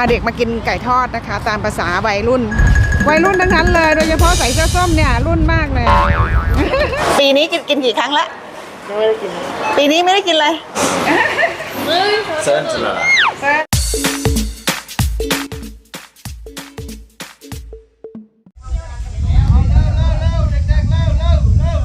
าเด็กมากินไก่ทอดนะคะ ตามภาษาวัยรุ่น วัยรุ่นทั้งนั้นเลย โดยเฉพาะใส่เสื้อส้มเนี่ยรุ่นมากเลย ปีนี้กินกินกี่ครั้งละปีนี้ไม่ได้กินเลยเซิร์นสลัด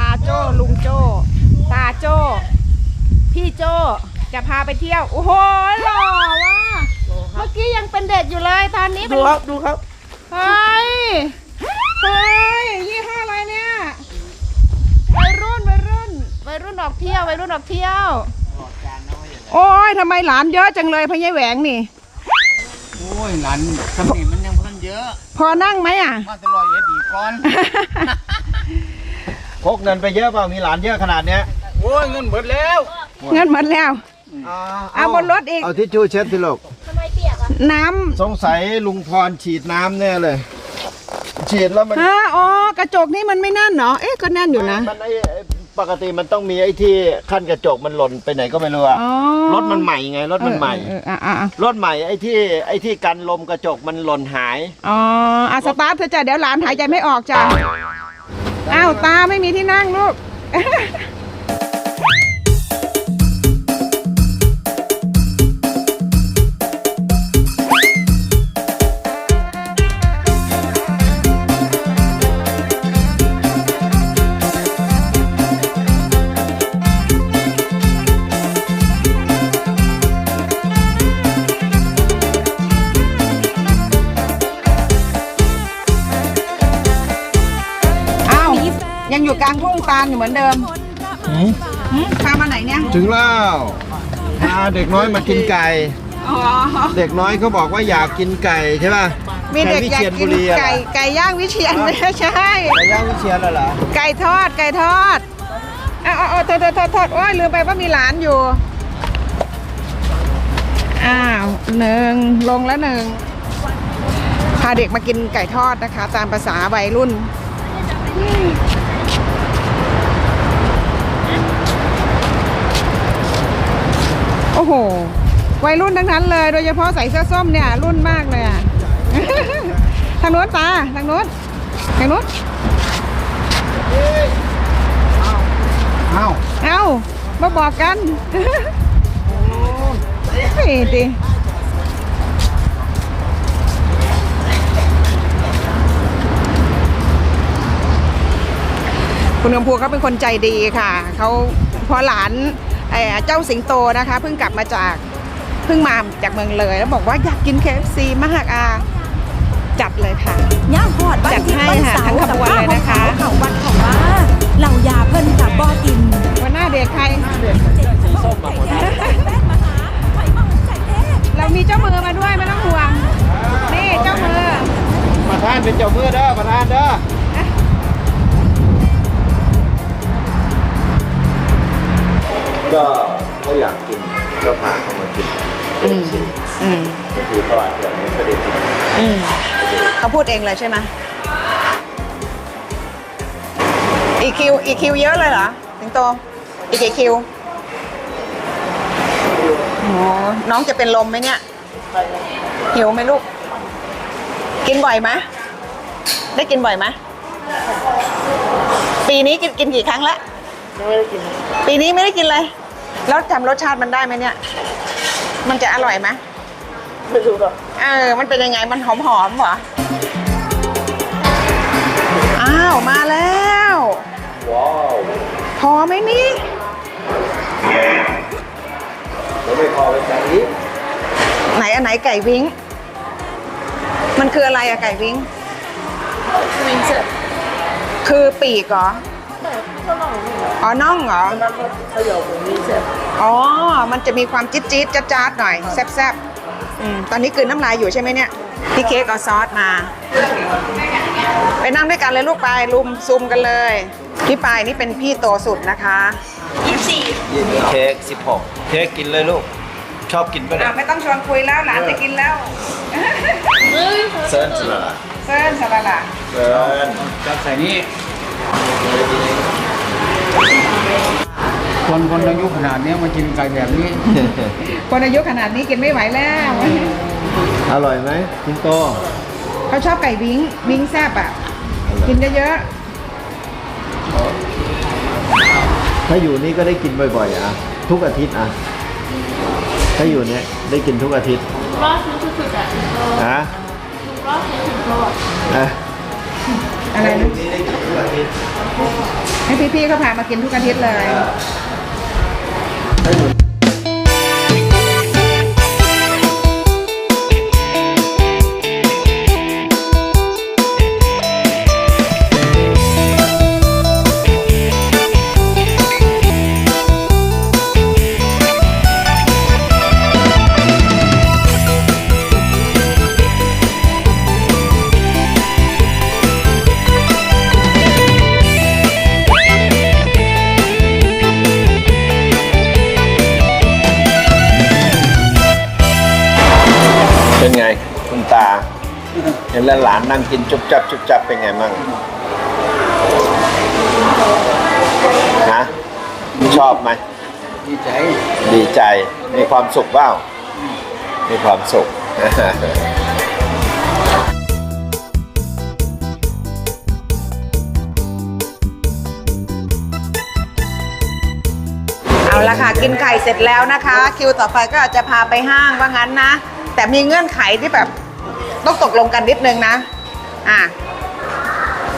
อาโจลุงโจตาโจพี่โจจะพาไปเที่ยว โอ้โหหล่อว่ะเมื่อกี้ยังเป็นเด็กอยู่เลยตอนนี้เป็นดูครับดูครับ เฮ้ยเฮ้ยยี่ห้ออะไรเนี่ยวัยรุ่นวัยรุ่นวัยรุ่นออกเที่ยววัยรุ่นออกเที่ยว โอ้ยทำไมหลานเยอะจังเลยพะยายแหวงนี่ โอ้ยหลานสมัยมันยังเพิ่งเยอะ พอนั่งไหมอะ มาตลอดเอ็ดอีกก่อนพกเงินไปเยอะเปล่ามีหลานเยอะขนาดเนี้ยโอ้ยเงินหมดแล้ว เงินหมดแล้ว เอาบนรถอีก เอาทิชชู่เช็ดสิลูก น้ำสงสัยลุงพรฉีดน้ำแน่เลย ฉีดแล้วมันฮะอ๋อกระจกนี่มันไม่แน่นเนาะเอ๊ะก็แน่นอยู่นะมันไอ้ไอ้ปกติมันต้องมีไอ้ที่ขั้นกระจกมันหล่นไปไหนก็ไม่รู้อะอ๋อรถมันใหม่ไงรถมันใหม่เออเอออะอะรถใหม่ไอ้ที่ไอ้ที่กันลมกระจกมันหล่นหายอ๋ออะสตาร์ทเธอะจ้ะเดี๋ยวหลานหายใจไม่ออกจ้ะอ้าวตาไม่มีที่นั่งลูก อยู่กลางทุ่งตาลอยู่เหมือนเดิมหืมพามาไหนเนี่ย ถึงแล้วพาเด็กน้อยมากินไก่ อ๋อ เด็กน้อยเขาบอกว่าอยากกินไก่ใช่ป่ะมีเด็กอยากไวิชีรกินบุรีอะไก่ไก่ย่างวิเชียนไม่ใช่ ไก่ย่างวิเชียรเหรอ ไก่ทอดไก่ทอดเอาเอาเอาโทษโทษโทษโทษโอ้ยลืมไปว่ามีหลานอยู่ อ้าวหนึ่งลงแล้วหนึ่งพาเด็กมากินไก่ทอดนะคะ ตามภาษาวัยรุ่น โอ้โห วัยรุ่นทั้งนั้นเลย โดยเฉพาะใส่เสื้อส้มเนี่ย รุ่นมากเลยอะ ทางโน้นตา ทางโน้นทางโน้นเอ้าเอ้ามาบอกกันนี่ดิคุณกำพูเขาเป็นคนใจดีค่ะ เขาพอหลาน เอ่อเจ้าสิงโตนะคะเพิ่งกลับมาจากเพิ่งมาจากเมืองเลย แล้วบอกว่าอยากกิน KFC มากอะจัดเลยค่ะย่างหอดบ้านจัดทิพให้ย์บ้านค่ะเสาทั้งขบวนเลยนะคะเขาวัดเขาว่าเหล่ายาเพิ่นกับบ่อกินวันหน้าเด็กใครส้มมาหมดแล้วแม่มาหาไข่มาใจแท้เรามีเจ้ามือมาด้วยไม่ต้องห่วงนี่เจ้ามือประธานเป็นเจ้ามือเด้อประธานเด้อ ก็เขาอยากกินก็พาเขามากินอืมอืมบางทีเขาอาจจะไม่ค่อยได้กินอืมเขาพูดเองเลยใช่ไหมอีคิวอีคิวเยอะเลยเหรอสิงโตอีกกี่คิวโอ้น้องจะเป็นลมไหมเนี่ยหิวไหมลูก กินบ่อยไหมได้กินบ่อยไหมปีนี้กินกินกี่ครั้งละปีนี้ไม่ได้กินเลย แล้วจำรสชาติมันได้ไหมเนี่ย มันจะอร่อยไหมเออ มันเป็นยังไง มันหอมหอมๆเหรอ อ้าว มาแล้ว ว้าวพอไหมนี่ แล้วไม่พอไปจ่ายอีกไหนอันไหนไก่วิ้ง มันคืออะไรอะไก่วิ้ง วิงเสร็จคือปีกเหรอ อ๋อน่องเหรอขยบวิงเสร็จอ๋อ มันจะมีความจี๊ดจี๊ดจัดจัดๆหน่อย แซ่บๆอืมตอนนี้กลืนน้ำลายอยู่ใช่ไหมเนี่ย พี่เค้กเอาซอสมา ไปนั่งด้วยกันเลยลูกไปลุมซุมกันเลย พี่ปายนี่เป็นพี่โตสุดนะคะยี่สิบสี่เค้ก16 เค้กกินเลยลูก ชอบกินปะเนี่อะยไม่ต้องชวนคุยแล้วหลานจะกินแล้ว เซิร์นสลัดเส้นสลัดอะเซิร์นจับใส่นี่ คนคนอายุขนาดเนี้ยมากินไก่แบบนี้ คนอายุขนาดนี้กินไม่ไหวแล้ว อร่อยไหมจิงโตเขาชอบไก่วิ้งวิ้งแซบอะ กินเยอะถ้าอยู่นี่ก็ได้กินบ่อยๆอะ ทุกอาทิตย์อะ ถ้าอยู่เนี้ยได้กินทุกอาทิตย์รอดสุดๆอะฮะรอดสุดๆรอดอะๆอะไรถ้าอนะยู่นี่ได้กินทุก อาทิตย์ให้พี่ๆเขาพามากินทุกอาทิตย์เลยถ้าอยู่เเห็นแล้วหลานนั่งกินจุบจับจุบจับเป็นไงมั่งฮะชอบไหมดีใจ ดีใจ มีความสุขเปล่ามีความสุขเอาละค่ะกินไข่เสร็จแล้วนะคะ คิวต่อไปก็อาจจะพาไปห้างว่างั้นนะ แต่มีเงื่อนไขที่แบบ ต้องตกลงกันนิดนึงนะ อะ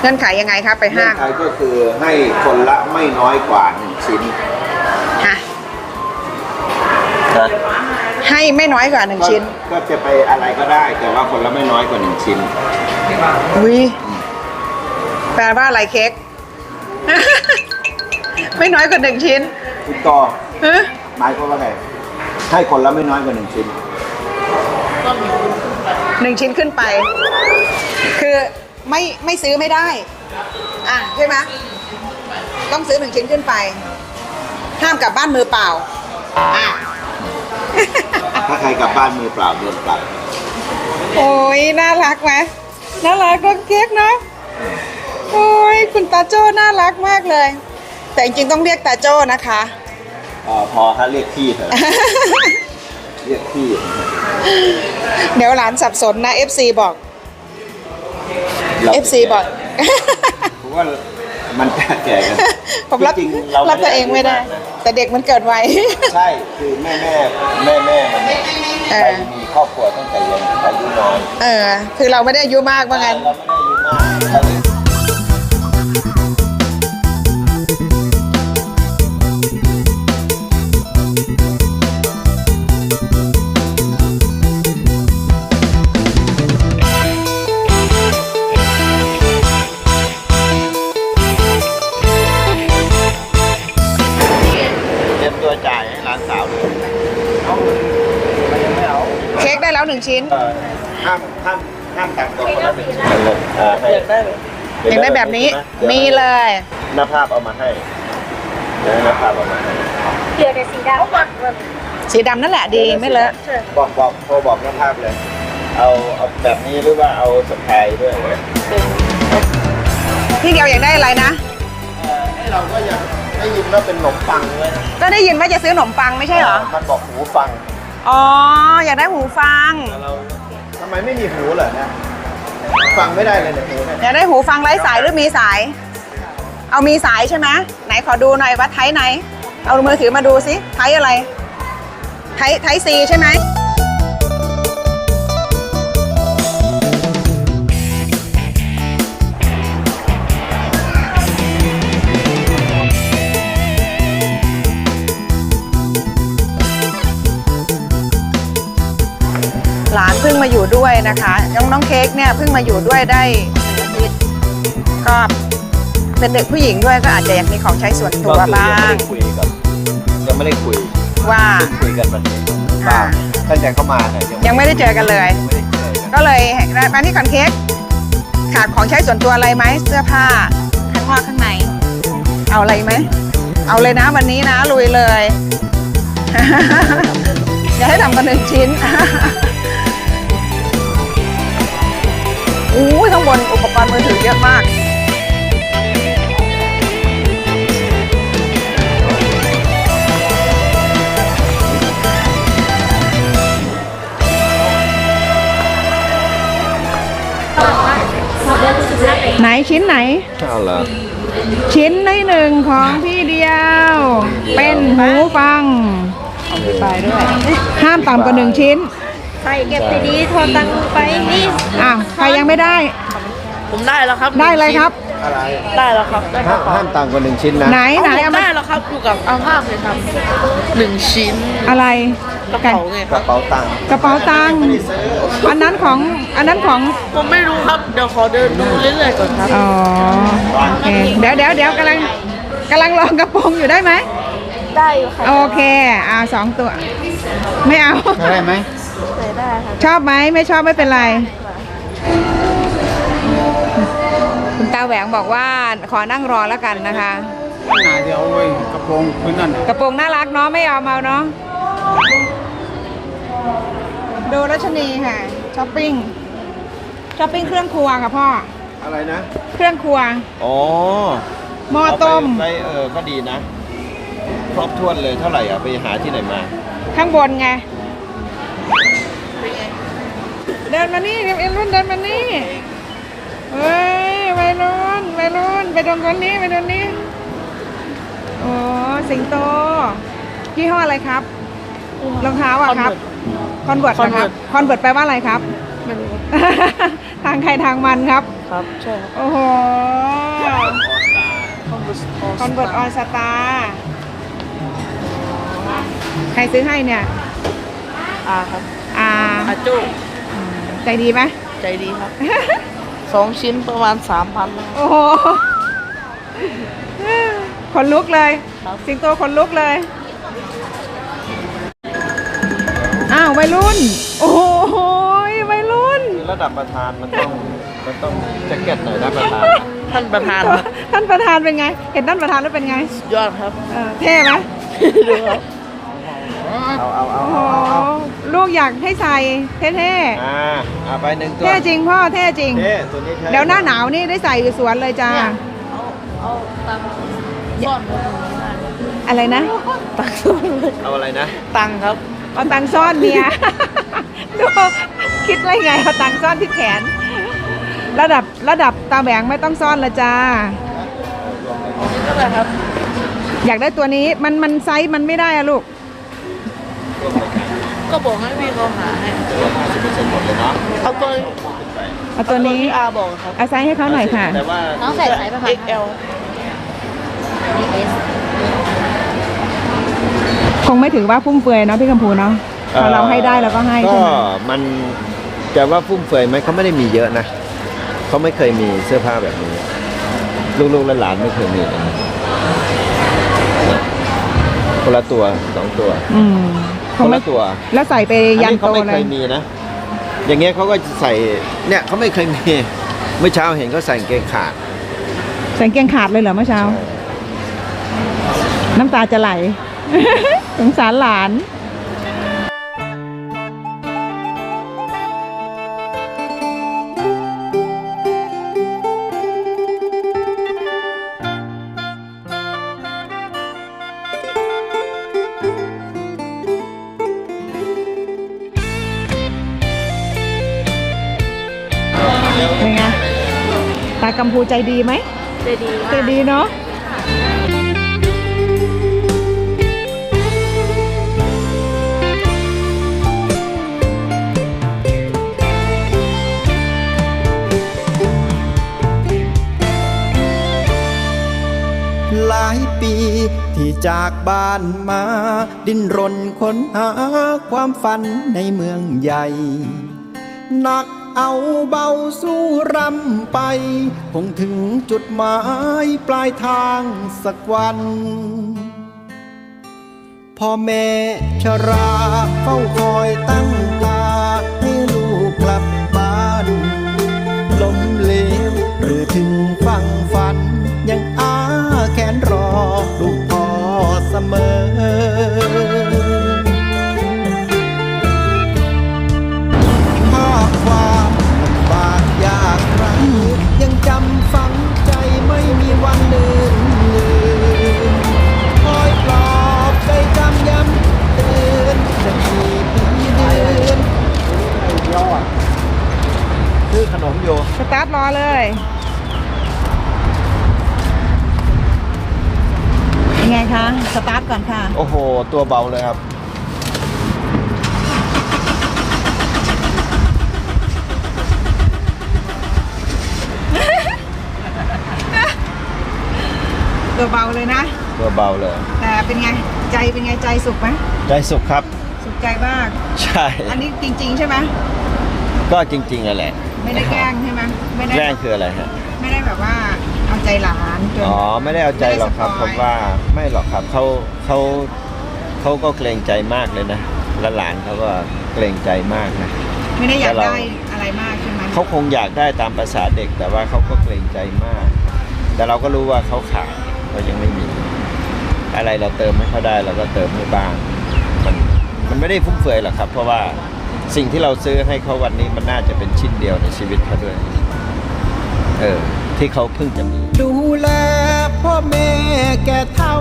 เงื่อนไขยังไงคะไปเงื่อห้านงไขก็คือให้คนละไม่น้อยกว่าหนึ่งชิ้นฮะนะให้ไม่น้อยกว่าหนึ่งชิ้น ก็จะไปอะไรก็ได้ แต่ว่าคนละไม่น้อยกว่าหนึ่งชิ้นอุ้ยแปลว่าอะไรเค้กไม่น้อยกว่าหนึ่งชิ้นคุณต่อฮะหมายความว่าไงให้คนละไม่น้อยกว่าหนึ่งชิ้น หนึ่งชิ้นขึ้นไป คือไม่ไม่ซื้อไม่ได้ อะใช่ไหมต้องซื้อหนึ่งชิ้นขึ้นไป ห้ามกลับบ้านมือเปล่า อะ ถ้าใครกลับบ้านมือเปล่าโดนปรับโอ้ยน่ารักไหมน่ารักก็เค้กเนาะโอ้ยคุณตาโจ้น่ารักมากเลย แต่จริงๆต้องเรียกตาโจ้นะคะ เอ่อพอถ้าเรียกพี่เถอะ เรียกพี่ เดี๋ยวหลานสับสนนะ FC บอกรา FC บอก เพราะว่ามันแก่ๆกันผมรับจริงๆเรารับตัวเองไม่ได้ แต่เด็กมันเกิดไว ใช่คือแม่แม่แม่แม่มันเอไปอมีครอบครัวตั้งแต่ยังอายุน้อยเออ คือเราไม่ได้อายุมากว่างั้น เราไม่ได้อายุมาก นึ่งชิ้นเอ่อห้ามห้ามห้ามแต่งตัวคนละหนึ่งชิ้นเลยอ่าให้อยากได้แบบนี้มีเลย หน้าภาพเอามาให้เดี๋ยวให้หน้าภาพเอามาให้เดี๋ยวแต่สีดำสีดำนั่นแหละดีไม่เลอะบอกบอกโทรบอกหน้าภาพเลย เอาเอาแบบนี้หรือว่าเอาสไพรส์ด้วยพี่เกียวอยากได้อะไรนะเอ่อให้เราก็อยากได้ยินว่าเป็นขนมปังด้วยนะก็ได้ยินว่าจะซื้อขนมปังไม่ใช่เหรอ มันบอกหูฟัง อ๋อ อยากได้หูฟังแต่เราทำไมไม่มีหูเหรอเนี่ยฟังไม่ได้เลยเนี่ยหูเนี่ยอยากได้หูฟังไร้สายหรือมีสาย เอามีสายใช่ไหมไหนขอดูหน่อยว่าไทยไหน เอามือถือมาดูสิไทยอะไร ไทยไทยซีใช่ไหม งมาอยู่ด้วยนะคะ น้องน้องเค้กเนี่ยเพิ่งมาอยู่ด้วยได้หนึ่งอาทิตย์ก็เป็นเด็กผู้หญิงด้วยก็อาจจะอยากมีของใช้ส่วนตัวก็คือบ้ายังไม่ง ได้คุยกับยังไม่ได้คุยว่า เพิ่งคุยกันวันนี้อ่าตั้งแต่เข้ามาเนี่ยยังไม่ได้เจอกันเลย ไม่ได้เจอกันก็เลยมาที่ก่อนเค้กขาดของใช้ส่วนตัวอะไรไหมเสื้อผ้าข้างนอกข้างในเอาอะไรไหมเอาเลยนะวันนี้นะลุยเลย อย่าให้ทำกันหนึ่งชิ้น อู้ยข้างบนอุปกรณ์มือถือเยอะมาก ไหนชิ้นไหน ข้าวเรชิ้นที่หนึ่งของพี่เดียว เป็นหูฟังห้ามต่ำกว่าหนึ่งชิ้น ใครเก็บไปดีทอนตังไปนี่อ้าวใครยังไม่ได้ ผมได้แล้วครับได้เลยครับ อะไรได้แล้วครับได้กห้าระมเป๋าห้ามต่ำกว่าหนึ่งชิ้นนะ ไหนไหนเอาเอามมาได้แล้วครับอยู่กับเอาภาพเลยครับหนึ่งชิ้นอะไรกระเป๋าไงกครัระเป๋าตังค์กระเป๋าตังค์อันนั้นของอันนั้นของ ผมไม่รู้ครับเดี๋ยวขอเดินดูเรื่อยๆก่อนครับ อ๋อโอเคเดี๋ยวเดี๋ยวเดี๋ยวกำลังกำลังลองกระโปรงอยู่ได้ไหมได้อยู่ค่ะโอเคอ่าสองตัว ไม่เอา ได้ไหม ชอบไหมไม่ชอบไม่เป็นไร คุณตาแหวงบอกว่าขอนั่งรอแล้วกันนะคะ หนาเดียวเว้ยกระโปรงพื้นนั่นน่ะกระโปรงน่ารักเนาะไม่เอาเมาเนาะดูรัชนีค่ะช้อปปิ้งช้อปปิ้งเครื่องครัวค่ะพ่อ อะไรนะ เครื่องครัว อ๋อหม้อต้มเอาไปไปเออก็ดีนะ ครบถ้วนเลยเท่าไหร่อะไปหาที่ไหนมา ข้างบนไง เดินมานี่เอ็มรุ่นเดินมานี่เฮ้ยวัยรุ่นวัยรุ่นไปตรงคนนี้ไปตรงนี้โอ้สิงโตยี่ห้ออะไรครับรองเท้าอะครับคอนเวิร์ตนะครับคอนเวิร์ตแปลว่าอะไรครับไม่รู้ทางใครทางมันครับ ครับใช่ครับโอ้โหคอนเวิร์ตออนสตาร์ใครซื้อให้เนี่ยอาครับอ่าอาจุ ใจดีไหมใจดีครับ สองชิ้นประมาณสามพัน โอ้โหขนลุกเลยครับ สิงโตขนลุกเลย อ้าววัยรุ่น โอ้โหวัยรุ่น ระดับประธานมันต้องมันต้องแจ็คเก็ตหน่อยนะประธาน ท่านประธานครับท่านประธานเป็นไง เห็นท่านประธานแล้วเป็นไง ยอดครับ เออเท่ไหม ดูครับ เอาเอาเอาโอ้โหเอาเอาลูกอยากให้ใส่เท่อ่าเอาไปหนึ่งๆตัวเท่จริงพ่อเท่จริง เท่ตัวนี้ใช้เดี๋ยวหน้าหนาวนี่ได้ใส่อยู่สวนเลยจ้าเนี่ยเอาเอาตังค์ซ่อนไว้ตรงนี้ได้อะไรนะตังค์ซ่อนไว้เอาอะไรนะตังค์ครับ เอาตังค์ซ่อนเมีย ดูคิดไรไงเอาตังค์ซ่อนที่แขน ระดับระดับตาแหวงไม่ต้องซ่อนละจ้านั่นแหละครับอยากได้ตัวนี้มันมันไซส์มันไม่ได้อะลูก ก็บอกให้พี่เขาหาให้50%หมดเลยเนาะเอาตัวเอาตัวนี้ที่อาบอกครับเอาไซส์ให้เขาหน่อยค่ะ แต่ว่าน้องใส่ไซส์ประมาณ XL คงไม่ถือว่าฟุ่มเฟือยเนาะพี่กัมพูเนาะพอเราให้ได้เราก็ให้ก็ใช่ไหมมันจะว่าฟุ่มเฟือยไหมเขาไม่ได้มีเยอะนะเขาไม่เคยมีเสื้อผ้าแบบนี้ ลูกๆและหลานไม่เคยมีนะคนละตัวสองตัว อืม คคงนไม่ละตัวแล้วใส่ไปอันยันนี้โตเขาไม่เลเคยยมีนะ อย่างเงี้ยเขาก็จะใส่เนี่ยเขาไม่เคยมีเมื่อเช้าเห็นเขาใส่กางเกงขาด ใส่กางเกงขาดเลยเหรอเมื่อเช้า น้ำตาจะไหลสงสารหลานเป็นากัมพูใจดีไหมใจดีใจดีเนาะหลายปีที่จากบ้านมา ดิ้นรนค้นหาความฝันในเมืองใหญ่หนัก เอาเบาสู้รำไป คงถึงจุดหมายปลายทางสักวันพ่อแม่ชราเฝ้าคอยตั้ง โอ้โห ตัวเบาเลยครับ ตัวเบาเลยนะ ตัวเบาเลย แต่เป็นไง ใจเป็นไงใจสุขไหมใจสุขครับ สุขใจมาก ใช่ อันนี้จริง ๆ ใช่ไหมก็จริงๆนั่นแหละ ไม่ได้แกล้งใช่ไหมไม่ได้แกล้งคืออะไรฮะ ไม่ได้แบบว่าเอา ใจหลานจน อ๋อไม่ได้เอาใจหรอกครับไม่ผได้มสปอยว่าไม่หรอกครับเขาเขาเขาก็เกรงใจมากเลยนะและหลานเขาก็เกรงใจมากนะ ไม่ได้อยากแต่เรา ได้อะไรมากใช่ไหมเขาคงอยากได้ตามภาษาเด็ก แต่ว่าเขาก็เกรงใจมาก แต่เราก็รู้ว่าเขาขาดเขายังไม่มี อะไรเราเติมให้เขาได้เราก็เติมให้บ้าง มันมันไม่ได้ฟุ่มเฟือยหรอกครับ เพราะว่าสิ่งที่เราซื้อให้เขาวันนี้มันน่าจะเป็นชิ้นเดียวในชีวิตเขาด้วย เออที่เขาเพิ่งจะมีดูแลพ่อแม่แก่เท่า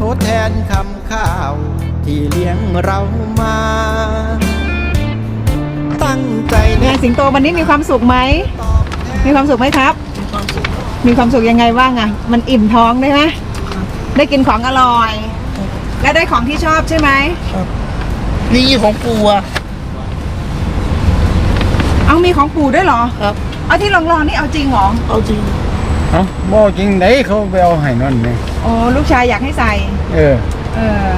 ทดแทนคำข้าวที่เลี้ยงเรามา ตั้งใจเนี่แน่ยสิงโตวันนี้มีความสุขไหม มีความสุขไหมครับ มีความสุขยังไงบ้างอะมันอิ่มท้องได้ไหมได้กินของอร่อย และได้ของที่ชอบใช่ไหมนี่ของปูอะเอามีของปู่ด้วยเหรอครับ เอาที่ลองๆนี่เอาจริงเหรอเอาจริงเอ้าบ่จริงไหนเขาไปเอาให้นั่นนี่โอ้ลูกชายอยากให้ใส่ เออ เออ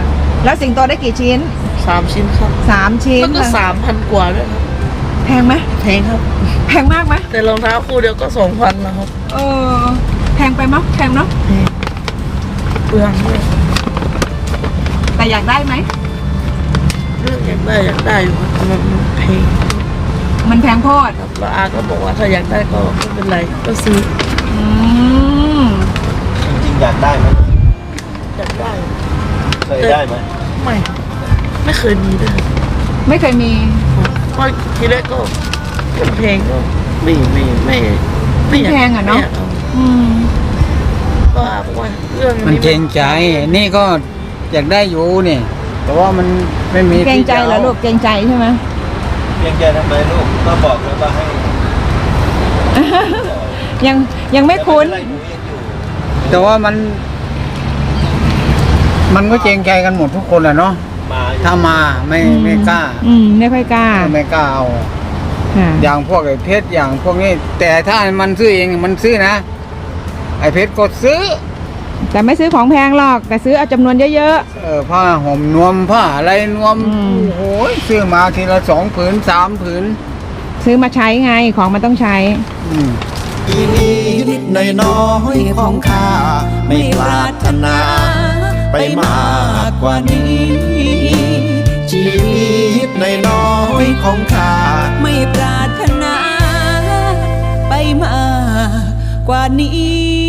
แล้วสิงโตได้กี่ชิ้นสามชิ้นครับสามชิ้นแล้วก็สามพันกว่าด้วยครับแพงไหมแพงครับ แพงมากไหมแต่รองเท้าคู่เดียวก็สองพันนะครับเออ แพงไปมั้ยแพงเนาะเปลืองด้วยแต่อยากได้ไหมเรื่องอยากได้อยากได้อยู่ครับแต่มันแพง มันแพงโพดครับแล้วอาก็บอกว่าถ้าอยากได้ก็ไม่เป็นไรก็ซื้ออืมจริงๆอยากได้ไหมอยากได้เคยได้ไหมไม่ไม่เคยมีด้วยครับไม่เคยมีเพราะทีแรกก็มันแพงก็ไม่ไม่ไม่ไม่อยากแพงอะเนาะไม่ยกอืมก็อาบอกว่าเรื่องมันเกรงใจนี่ก็อยากได้อยู่นี่แต่ว่ามันไม่มีเกรงใจที่ะเหรอลูกเกรงใจใช่ไหมเพี ยงใจทำไมลูกก็บอกแล้วว่าให้ยังยังไม่คุ้น แต่ไม่เป็นไรหนูยังอยู่แต่ว่ามัน มันก็เกรงใจกันหมดทุกคนแหละเนาะมาอยู่ถ้ามาไม่ไม่กล้าอืมไม่ค่อยกล้าไม่กล้าเอา ค่ะอย่างพวกไอ้เพชรอย่างพวกนี้ แต่ถ้ามันซื้อเองมันซื้อนะไอ้เพชรก็ซื้อ แต่ไม่ซื้อของแพงหรอก แต่ซื้อเอาจำนวนเยอะ เออผ้าห่มนวมผ้าอะไรนวมอืม โอ้โหซื้อมาทีละสองผืนสามผืนๆ ซื้อมาใช้ไงของมันต้องใช้ อืมชีวิตน้อยน้อยๆของข้าไม่ปรารถนา ไปมากกว่านี้ ชีวิตน้อยน้อยๆของข้าไม่ปรารถนา ไปมากกว่านี้